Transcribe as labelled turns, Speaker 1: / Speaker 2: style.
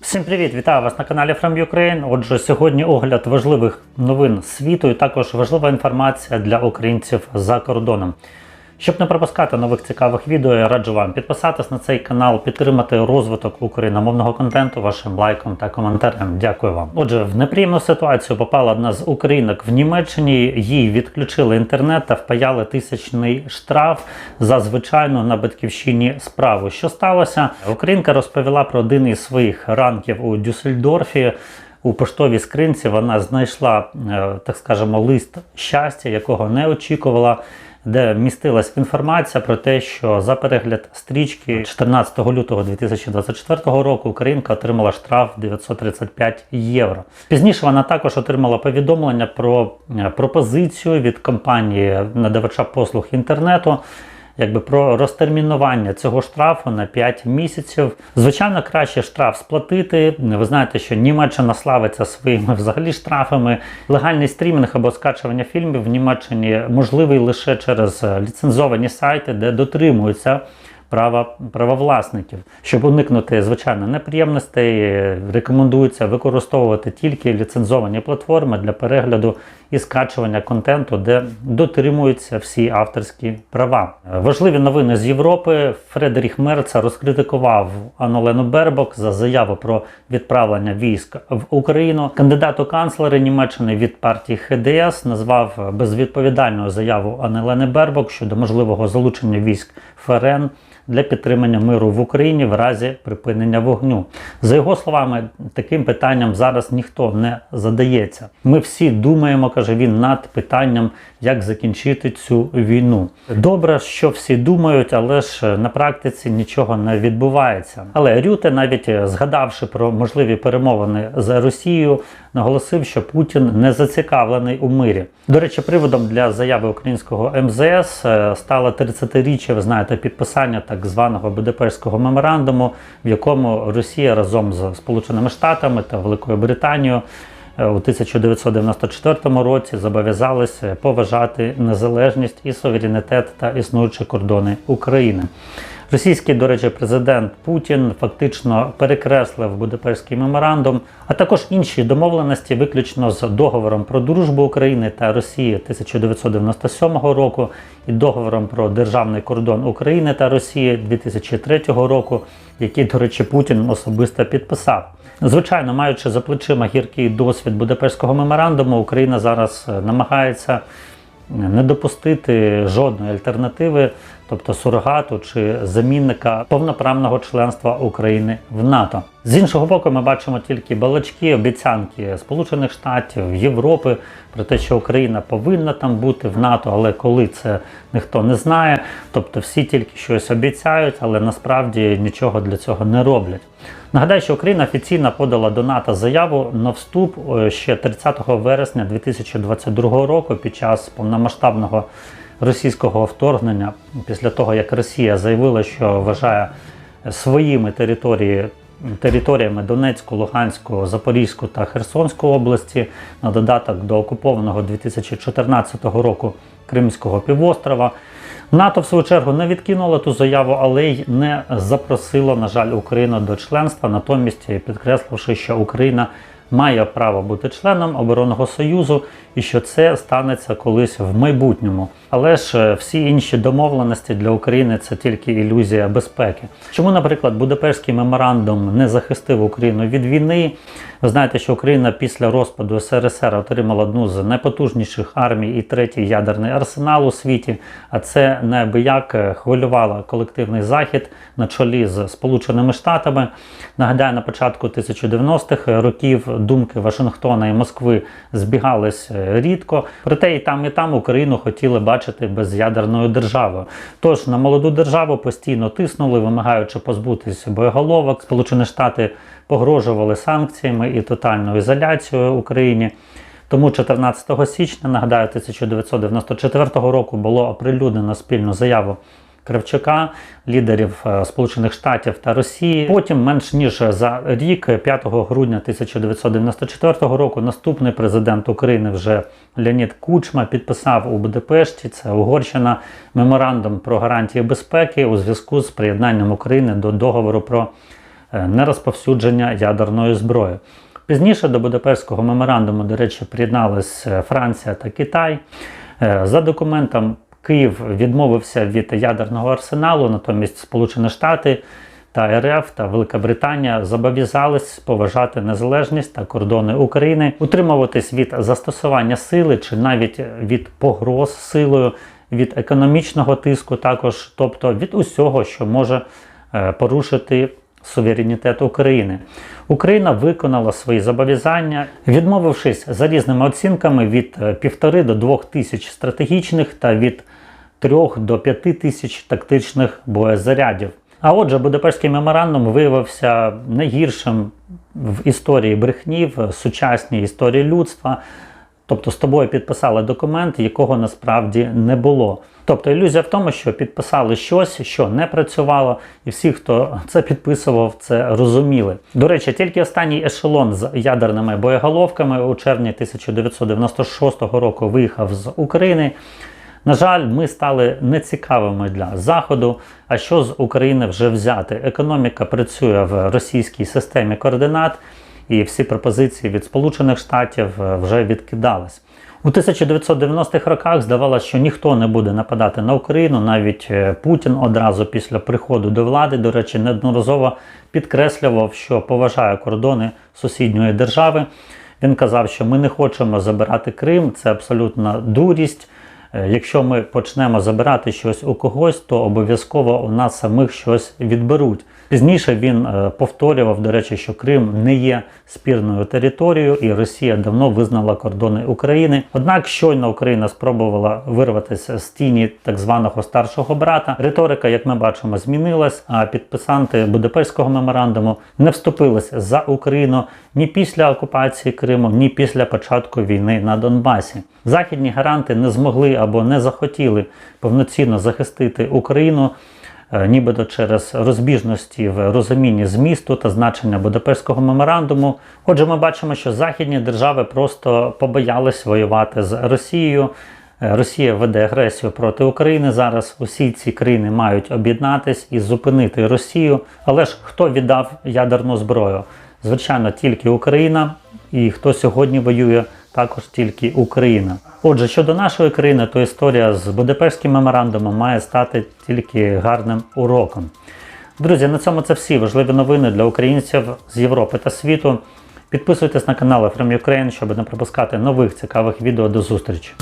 Speaker 1: Всім привіт! Вітаю вас на каналі From Ukraine. Отже, сьогодні огляд важливих новин світу і також важлива інформація для українців за кордоном. Щоб не пропускати нових цікавих відео, я раджу вам підписатись на цей канал, підтримати розвиток україномовного контенту вашим лайком та коментарем. Дякую вам. Отже, в неприємну ситуацію попала одна з українок в Німеччині. Їй відключили інтернет та впаяли тисячний штраф за звичайну на батьківщині справу. Що сталося? Українка розповіла про один із своїх ранків у Дюссельдорфі. У поштовій скринці вона знайшла, е, так скажемо, лист щастя, якого не очікувала, де містилась інформація про те, що за перегляд стрічки 14 лютого 2024 року Українка отримала штраф 935 євро. Пізніше вона також отримала повідомлення про е, пропозицію від компанії надавача послуг інтернету якби про розтермінування цього штрафу на 5 місяців. Звичайно, краще штраф сплатити. Ви знаєте, що Німеччина славиться своїми взагалі штрафами. Легальний стрімінг або скачування фільмів в Німеччині можливий лише через ліцензовані сайти, де дотримуються. Права правовласників, щоб уникнути звичайно неприємностей, рекомендується використовувати тільки ліцензовані платформи для перегляду і скачування контенту, де дотримуються всі авторські права. Важливі новини з Європи. Фредеріх Мерца розкритикував Анолену Бербок за заяву про відправлення військ в Україну. Кандидат у канцлери Німеччини від партії ХДС назвав безвідповідальною заяву Анелени Бербок щодо можливого залучення військ ФРН для підтримання миру в Україні в разі припинення вогню. За його словами, таким питанням зараз ніхто не задається. Ми всі думаємо, каже він, над питанням, як закінчити цю війну. Добре, що всі думають, але ж на практиці нічого не відбувається. Але Рюте, навіть згадавши про можливі перемовини з Росією, наголосив, що Путін не зацікавлений у мирі. До речі, приводом для заяви українського МЗС е, стало 30-річчя, ви знаєте, підписання так званого Будапештського меморандуму, в якому Росія разом з Сполученими Штатами та Великою Британією е, у 1994 році зобов'язалися поважати незалежність і суверенітет та існуючі кордони України. Російський, до речі, президент Путін фактично перекреслив Будапештський меморандум, а також інші домовленості, виключно з договором про дружбу України та Росії 1997 року і договором про державний кордон України та Росії 2003 року, який, до речі, Путін особисто підписав. Звичайно, маючи за плечима гіркий досвід Будапештського меморандуму, Україна зараз намагається не допустити жодної альтернативи, тобто сурогату чи замінника повноправного членства України в НАТО. З іншого боку, ми бачимо тільки балачки, обіцянки Сполучених Штатів, Європи про те, що Україна повинна там бути в НАТО, але коли це ніхто не знає. Тобто всі тільки щось обіцяють, але насправді нічого для цього не роблять. Нагадаю, що Україна офіційно подала до НАТО заяву на вступ ще 30 вересня 2022 року під час повномасштабного російського вторгнення, після того як Росія заявила, що вважає своїми території. Територіями Донецьку, Луганську, Запорізьку та Херсонської області на додаток до окупованого 2014 року Кримського півострова. НАТО, в свою чергу, не відкинуло ту заяву, але й не запросило, на жаль, Україну до членства, натомість підкресливши, що Україна має право бути членом оборонного союзу і що це станеться колись в майбутньому. Але ж всі інші домовленості для України це тільки ілюзія безпеки. Чому, наприклад, Будапештський меморандум не захистив Україну від війни? Ви знаєте, що Україна після розпаду СРСР отримала одну з найпотужніших армій і третій ядерний арсенал у світі. А це неабияк хвилювало колективний захід на чолі з Сполученими Штатами. Нагадаю, на початку 1990-х років думки Вашингтона і Москви збігались рідко. Проте і там, і там Україну хотіли бачити безядерною державою. Тож на молоду державу постійно тиснули, вимагаючи позбутися боєголовок. Сполучені Штати погрожували санкціями і тотальною ізоляцією Україні. Тому 14 січня, нагадаю, 1994 року було оприлюднено спільну заяву Кравчука, лідерів е, Сполучених Штатів та Росії. Потім, менш ніж за рік, 5 грудня 1994 року, наступний президент України вже Леонід Кучма підписав у Будапешті, це Угорщина, меморандум про гарантії безпеки у зв'язку з приєднанням України до договору про е, нерозповсюдження ядерної зброї. Пізніше до Будапештського меморандуму, до речі, приєднались е, Франція та Китай. За документом Київ відмовився від ядерного арсеналу, натомість Сполучені Штати та РФ та Велика Британія зобов'язались поважати незалежність та кордони України, утримуватись від застосування сили чи навіть від погроз силою, від економічного тиску, також, тобто від усього, що може е, порушити суверенітет України. Україна виконала свої зобов'язання, відмовившись за різними оцінками від е, півтори до двох тисяч стратегічних та від 3 до 5 тисяч тактичних боєзарядів. А отже, Будапештський меморандум виявився найгіршим в історії брехні, в сучасній історії людства. Тобто з тобою підписали документ, якого насправді не було. Тобто ілюзія в тому, що підписали щось, що не працювало, і всі, хто це підписував, це розуміли. До речі, тільки останній ешелон з ядерними боєголовками у червні 1996 року виїхав з України. На жаль, ми стали нецікавими для Заходу. А що з України вже взяти? Економіка працює в російській системі координат, і всі пропозиції від Сполучених Штатів е, вже відкидались. У 1990-х роках здавалося, що ніхто не буде нападати на Україну. Навіть е, Путін одразу після приходу до влади, до речі, неодноразово підкреслював, що поважає кордони сусідньої держави. Він казав, що ми не хочемо забирати Крим, це абсолютна дурість. Е, Якщо ми почнемо забирати щось у когось, то обов'язково у нас самих щось відберуть. Пізніше він е, повторював, до речі, що Крим не є спірною територією, і Росія давно визнала кордони України. Однак щойно Україна спробувала вирватися з тіні так званого старшого брата. Риторика, як ми бачимо, змінилась. А підписанти Будапештського меморандуму не вступилися за Україну ні після окупації Криму, ні після початку війни на Донбасі. Західні гаранти не змогли або не захотіли повноцінно захистити Україну. е, Нібито через розбіжності в розумінні змісту та значення Будапештського меморандуму. Отже, ми бачимо, що західні держави просто побоялись воювати з Росією. Е, Росія веде агресію проти України зараз. Усі ці країни мають об'єднатись і зупинити Росію. Але ж хто віддав ядерну зброю? Звичайно, тільки Україна. І хто сьогодні воює, також тільки Україна. Отже, щодо нашої країни, то історія з Будапештським меморандумом має стати тільки гарним уроком. Друзі, на цьому це всі важливі новини для українців з Європи та світу. Підписуйтесь на канал From Ukraine, щоб не пропускати нових цікавих відео. До зустрічі!